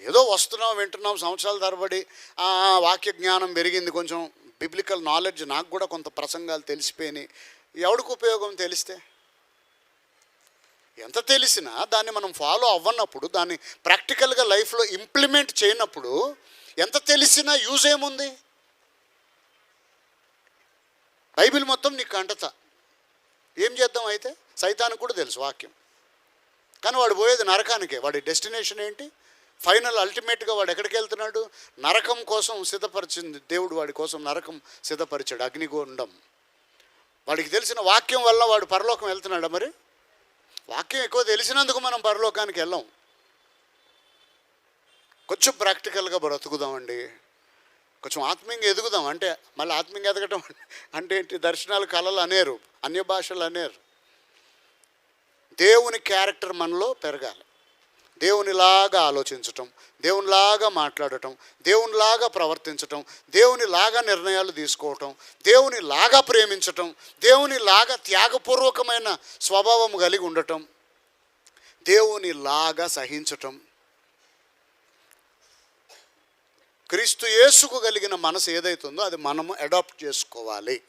ఏదో వస్తున్నాం వింటున్నాం సంవత్సరాల తరబడి. వాక్య జ్ఞానం పెరిగింది కొంచెం. బిబ్లికల్ నాలెడ్జ్ నాకు కూడా కొంత ప్రసంగాలు తెలిసిపోయినాయి. ఎవడికి ఉపయోగం తెలిస్తే? ఎంత తెలిసినా దాన్ని మనం ఫాలో అవ్వనప్పుడు దాన్ని ప్రాక్టికల్గా లైఫ్లో ఇంప్లిమెంట్ చేయనప్పుడు ఎంత తెలిసినా యూజ్ ఏముంది? బైబిల్ మొత్తం నీకు అంటత. ఏం చేద్దాం అయితే? సైతానికి కూడా తెలుసు వాక్యం. కానీ వాడు పోయేది నరకానికే. వాడి డెస్టినేషన్ ఏంటి? ఫైనల్ అల్టిమేట్గా వాడు ఎక్కడికి వెళ్తున్నాడు? నరకం కోసం సిద్ధపరిచింది దేవుడు వాడి కోసం నరకం సిద్ధపరిచాడు అగ్నిగుండం. వాడికి తెలిసిన వాక్యం వల్ల వాడు పరలోకం వెళ్తున్నాడా మరి? వాక్యం ఎక్కువ తెలిసినందుకు మనం పరలోకానికి వెళ్ళాం. కొంచెం ప్రాక్టికల్గా బ్రతుకుదామండి. కొంచెం ఆత్మీయంగా ఎదుగుదాం. అంటే మళ్ళీ ఆత్మీయంగా ఎదగటం అంటే ఏంటి? దర్శనాలు కళలు అనేరు అన్య భాషలు అనేరు. దేవుని క్యారెక్టర్ మనలో పెరగాలి. దేవునిలాగా ఆలోచించటం దేవునిలాగా మాట్లాడటం దేవునిలాగా ప్రవర్తించటం దేవునిలాగా నిర్ణయాలు తీసుకోవటం దేవునిలాగా ప్రేమించటం దేవునిలాగా త్యాగపూర్వకమైన స్వభావం కలిగి ఉండటం దేవునిలాగా సహించటం. క్రీస్తు యేసుకు కలిగిన మనసు ఏదైతుందో అది మనము అడాప్ట్ చేసుకోవాలి.